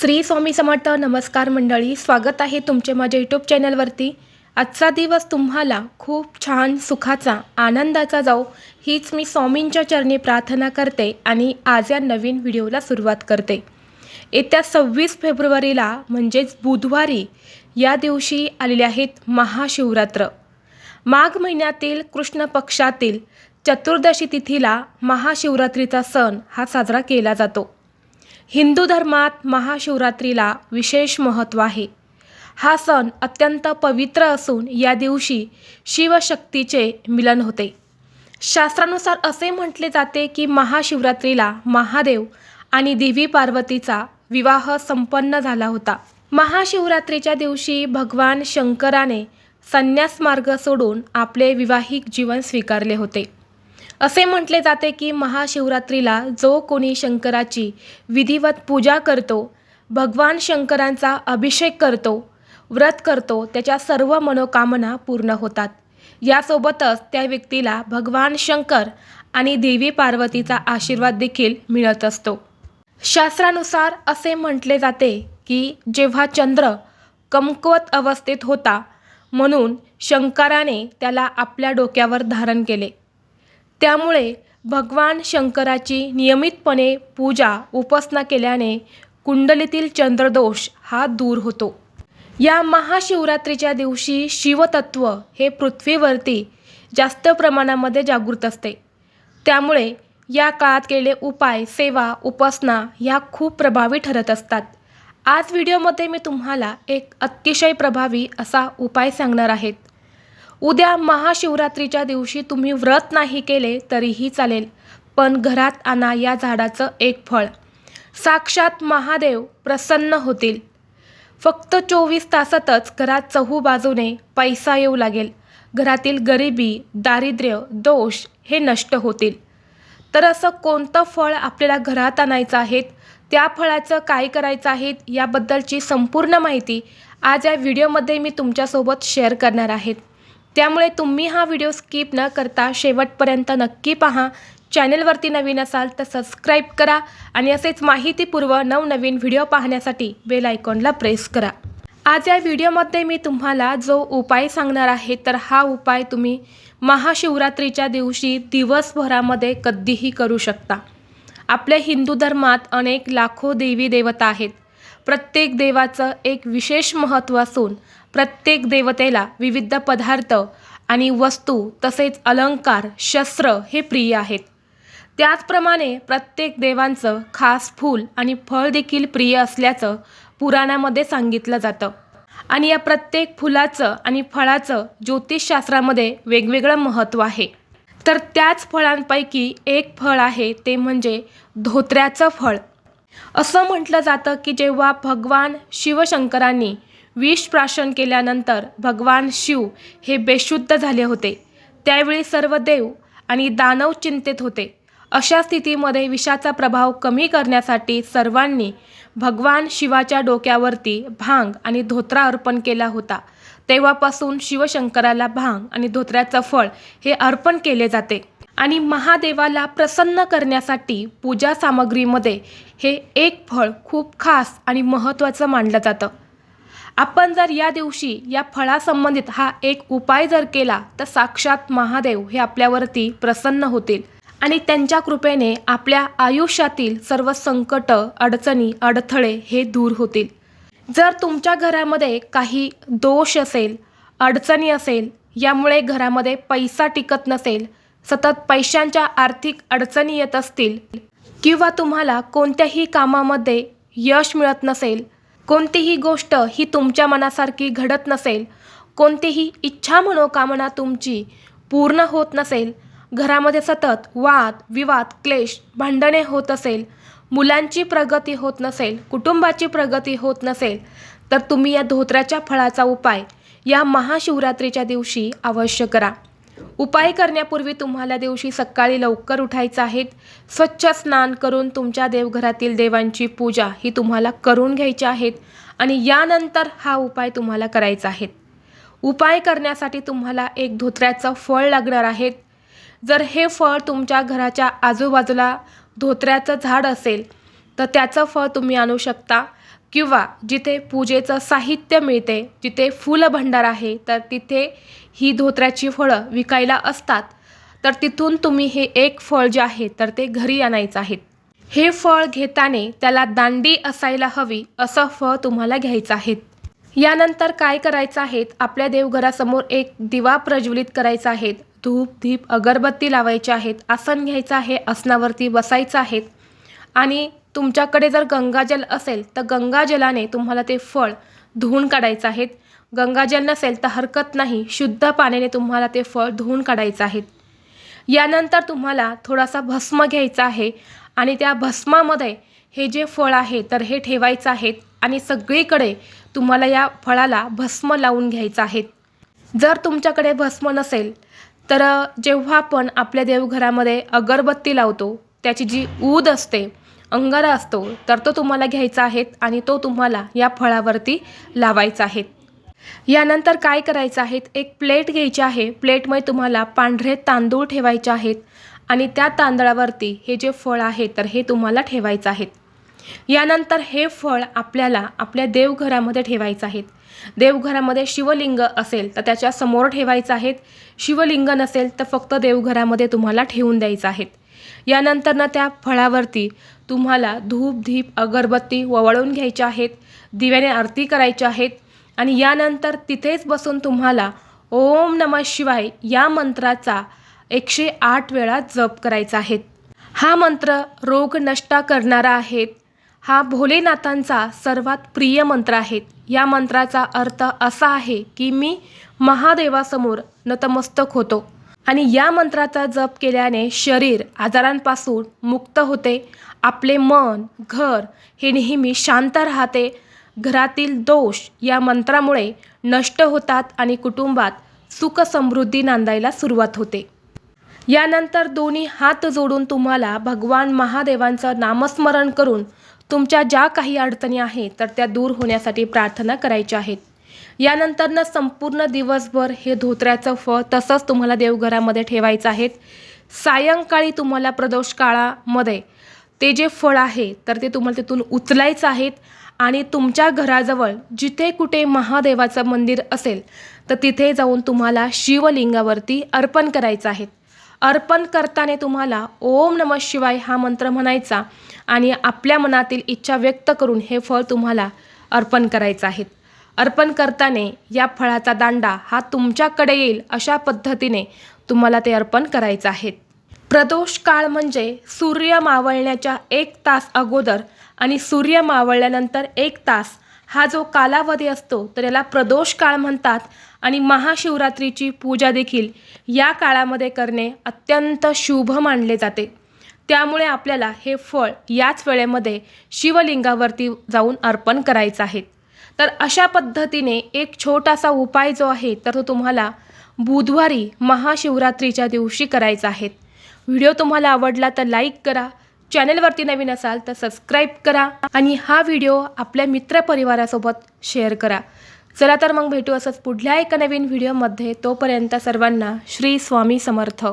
श्री स्वामी समर्थ नमस्कार मंडळी स्वागत आहे तुमचे माझ्या यूट्यूब चॅनलवरती. आजचा दिवस तुम्हाला खूप छान सुखाचा आनंदाचा जाऊ हीच मी स्वामींच्या चरणी प्रार्थना करते आणि आज या नवीन व्हिडिओला सुरुवात करते. येत्या सव्वीस फेब्रुवारीला म्हणजेच बुधवारी या दिवशी आलेले आहेत महाशिवरात्र. माघ महिन्यातील कृष्ण पक्षातील चतुर्दशी तिथीला महाशिवरात्रीचा सण हा साजरा केला जातो. हिंदू धर्मात महाशिवरात्रीला विशेष महत्त्व आहे. हा सण अत्यंत पवित्र असून या दिवशी शिवशक्तीचे मिलन होते. शास्त्रानुसार असे म्हटले जाते की महाशिवरात्रीला महादेव आणि देवी पार्वतीचा विवाह संपन्न झाला होता. महाशिवरात्रीच्या दिवशी भगवान शंकराने संन्यास मार्ग सोडून आपले विवाहिक जीवन स्वीकारले होते. असे म्हटले जाते की महाशिवरात्रीला जो कोणी शंकराची विधिवत पूजा करतो भगवान शंकरांचा अभिषेक करतो व्रत करतो त्याच्या सर्व मनोकामना पूर्ण होतात. यासोबतच त्या व्यक्तीला भगवान शंकर आणि देवी पार्वतीचा आशीर्वाद देखील मिळत असतो. शास्त्रानुसार असे म्हटले जाते की जेव्हा चंद्र कमकुवत अवस्थेत होता म्हणून शंकराने त्याला आपल्या डोक्यावर धारण केले. त्यामुळे भगवान शंकराची नियमितपणे पूजा उपासना केल्याने कुंडलीतील चंद्रदोष हा दूर होतो. या महाशिवरात्रीच्या दिवशी शिवतत्व हे पृथ्वीवरती जास्त प्रमाणामध्ये जागृत असते. त्यामुळे या काळात केलेले उपाय सेवा उपासना ह्या खूप प्रभावी ठरत असतात. आज व्हिडिओमध्ये मी तुम्हाला एक अतिशय प्रभावी असा उपाय सांगणार आहेत उद्या महाशिवरात्रीच्या दिवशी तुम्ही व्रत नाही केले तरीही चालेल पण घरात आणा या झाडाचं एक फळ. साक्षात महादेव प्रसन्न होतील. फक्त चोवीस तासातच घरात चहू बाजूने पैसा येऊ लागेल. घरातील गरिबी दारिद्र्य दोष हे नष्ट होतील. तर असं कोणतं फळ आपल्याला घरात आणायचं आहेत त्या फळाचं काय करायचं आहे? याबद्दलची संपूर्ण माहिती आज या व्हिडिओमध्ये मी तुमच्यासोबत शेअर करणार आहेत त्यामुळे तुम्ही हा व्हिडिओ स्किप न करता शेवटपर्यंत नक्की पहा. चॅनलवरती नवीन असाल तर सबस्क्राईब करा आणि असेच माहितीपूर्व नवनवीन व्हिडिओ पाहण्यासाठी बेल आयकॉनला प्रेस करा. आज या व्हिडिओमध्ये मी तुम्हाला जो उपाय सांगणार आहे तर हा उपाय तुम्ही महाशिवरात्रीच्या दिवशी दिवसभरामध्ये कधीही करू शकता. आपल्या हिंदू धर्मात अनेक लाखो देवी देवता आहेत. प्रत्येक देवाचं एक विशेष महत्त्व असून प्रत्येक देवतेला विविध पदार्थ आणि वस्तू तसेच अलंकार शस्त्र हे प्रिय आहेत. त्याचप्रमाणे प्रत्येक देवांचं खास फूल आणि फळ देखील प्रिय असल्याचं पुराणामध्ये सांगितलं जातं. आणि या प्रत्येक फुलाचं आणि फळाचं ज्योतिषशास्त्रामध्ये वेगवेगळं महत्त्व आहे. तर त्याच फळांपैकी एक फळ आहे ते म्हणजे धोत्र्याचं फळ. असं म्हटलं जातं की जेव्हा भगवान शिवशंकरांनी विष प्राशन केल्यानंतर भगवान शिव हे बेशुद्ध झाले होते. त्यावेळी सर्व देव आणि दानव चिंतेत होते. अशा स्थितीमध्ये विषाचा प्रभाव कमी करण्यासाठी सर्वांनी भगवान शिवाच्या डोक्यावरती भांग आणि धोत्रा अर्पण केला होता. तेव्हापासून शिवशंकराला भांग आणि धोत्र्याचं फळ हे अर्पण केले जाते. आणि महादेवाला प्रसन्न करण्यासाठी पूजा सामग्रीमध्ये हे एक फळ खूप खास आणि महत्त्वाचं मानलं जातं. आपण जर या दिवशी या फळासंबंधित हा एक उपाय जर केला तर साक्षात महादेव हे आपल्यावरती प्रसन्न होतील आणि त्यांच्या कृपेने आपल्या आयुष्यातील सर्व संकट अडचणी अडथळे हे दूर होतील. जर तुमच्या घरामध्ये काही दोष असेल अडचणी असेल यामुळे घरामध्ये पैसा टिकत नसेल सतत पैशांच्या आर्थिक अडचणी येत असतील किंवा तुम्हाला कोणत्याही कामामध्ये यश मिळत नसेल कोणतीही गोष्ट ही तुमच्या मनासारखी घडत नसेल कोणतीही इच्छा मनोकामना तुमची पूर्ण होत नसेल घरामध्ये सतत वाद विवाद क्लेश भांडणे होत असेल मुलांची प्रगती होत नसेल कुटुंबाची प्रगती होत नसेल तर तुम्ही या धोत्राच्या फळाचा उपाय या महाशिवरात्रीच्या दिवशी अवश्य करा. उपाय करण्यापूर्वी तुम्हाला दिवशी सकाळी लवकर उठायचं आहे. स्वच्छ स्नान करून तुमच्या देवघरातील देवांची पूजा ही तुम्हाला करून घ्यायची आहेत आणि यानंतर हा उपाय तुम्हाला करायचा आहे. उपाय करण्यासाठी तुम्हाला एक धोत्र्याचं फळ लागणार आहे. जर हे फळ तुमच्या घराच्या आजूबाजूला धोत्र्याचं झाड असेल तर त्याचं फळ तुम्ही आणू शकता. किंवा जिथे पूजेचं साहित्य मिळते जिथे फुलभंडार आहे तर तिथे ही धोत्र्याची फळं विकायला असतात. तर तिथून तुम्ही हे एक फळ जे आहे तर ते घरी आणायचं आहे. हे फळ घेताना त्याला दांडी असायला हवी असं फळ तुम्हाला घ्यायचं आहे. यानंतर काय करायचं आहे? आपल्या देवघरासमोर एक दिवा प्रज्वलित करायचा आहे. धूप दीप अगरबत्ती लावायची आहेत. आसन घ्यायचं आहे. आसनावरती बसायचं आहे. आणि तुमच्याकडे जर गंगाजल असेल तर गंगाजलाने तुम्हाला ते फळ धुवून काढायचं आहेत. गंगाजल नसेल तर हरकत नाही शुद्ध पाण्याने तुम्हाला ते फळ धुवून काढायचं आहे यानंतर तुम्हाला थोडासा भस्म घ्यायचा आहे आणि त्या भस्मामध्ये हे जे फळ आहे तर हे ठेवायचं आहे आणि सगळीकडे तुम्हाला या फळाला भस्म लावून घ्यायचं आहे जर तुमच्याकडे भस्म नसेल तर जेव्हा आपण आपल्या देवघरामध्ये अगरबत्ती लावतो त्याची जी ऊद असते अंगारा असतो तर तो तुम्हाला घ्यायचा आहे आणि तो तुम्हाला या फळावरती लावायचा आहे. यानंतर काय करायचं आहे? एक प्लेट घ्यायची आहे. प्लेटमध्ये तुम्हाला पांढरे तांदूळ ठेवायचे आहेत आणि त्या तांदळावरती हे जे फळ आहे तर हे तुम्हाला ठेवायचं आहे. यानंतर हे फळ आपल्याला आपल्या देवघरामध्ये ठेवायचं आहे. देवघरामध्ये शिवलिंग असेल तर त्याच्यासमोर ठेवायचं आहे. शिवलिंग नसेल तर फक्त देवघरामध्ये तुम्हाला ठेवून द्यायचं आहे. यानंतरनं त्या फळावरती तुम्हाला धूप धीप अगरबत्ती ववळून घ्यायच्या आहेत दिव्याने आरती करायच्या आहेत आणि यानंतर तिथेच बसून तुम्हाला ओम नमः शिवाय या मंत्राचा एकशे आठ वेळा जप करायचा आहे. हा मंत्र रोग नष्टा करणारा आहे हा भोलेनाथांचा सर्वात प्रिय मंत्र आहे. या मंत्राचा अर्थ असा आहे की मी महादेवासमोर नतमस्तक होतो. आणि या मंत्राचा जप केल्याने शरीर आजारांपासून मुक्त होते. आपले मन घर हे नेहमी शांत राहते. घरातील दोष या मंत्रामुळे नष्ट होतात आणि कुटुंबात सुख समृद्धी नांदायला सुरुवात होते. यानंतर दोन्ही हात जोडून तुम्हाला भगवान महादेवांचं नामस्मरण करून तुमच्या ज्या काही अडचणी आहेत तर त्या दूर होण्यासाठी प्रार्थना करायच्या आहेत. यानंतरनं संपूर्ण दिवसभर हे धोत्र्याचं फळ तसंच तुम्हाला देवघरामध्ये ठेवायचं आहे. सायंकाळी तुम्हाला प्रदोष काळामध्ये ते जे फळ आहे तर ते तुम्हाला तिथून उचलायचं आहेत आणि तुमच्या घराजवळ जिथे कुठे महादेवाचं मंदिर असेल तर तिथे जाऊन तुम्हाला शिवलिंगावरती अर्पण करायचं आहे. अर्पण करताना तुम्हाला ओम नम शिवाय हा मंत्र म्हणायचा आणि आपल्या मनातील इच्छा व्यक्त करून हे फळ तुम्हाला अर्पण करायचं आहे. अर्पण करताना या फळाचा दांडा हा तुमच्याकडे येईल अशा पद्धतीने तुम्हाला ते अर्पण करायचं आहे प्रदोष काळ म्हणजे सूर्य मावळण्याच्या एक तास अगोदर आणि सूर्य मावळल्यानंतर एक तास. हा जो कालावधी असतो तर याला प्रदोष काळ म्हणतात आणि महाशिवरात्रीची पूजा देखील या काळामध्ये करणे अत्यंत शुभ मानले जाते. त्यामुळे आपल्याला हे फळ याच वेळेमध्ये शिवलिंगावरती जाऊन अर्पण करायचं आहे तर अशा पद्धतीने एक छोटासा उपाय जो आहे तर तो तुम्हाला बुधवारी महाशिवरात्रीच्या दिवशी करायचा आहे. व्हिडिओ तुम्हाला आवडला तर लाईक करा चॅनलवरती नवीन असाल तर सबस्क्राईब करा आणि हा व्हिडिओ आपल्या मित्रपरिवारासोबत शेअर करा. चला तर मग भेटू असंच पुढल्या एका नवीन व्हिडिओमध्ये. तोपर्यंत सर्वांना श्री स्वामी समर्थ.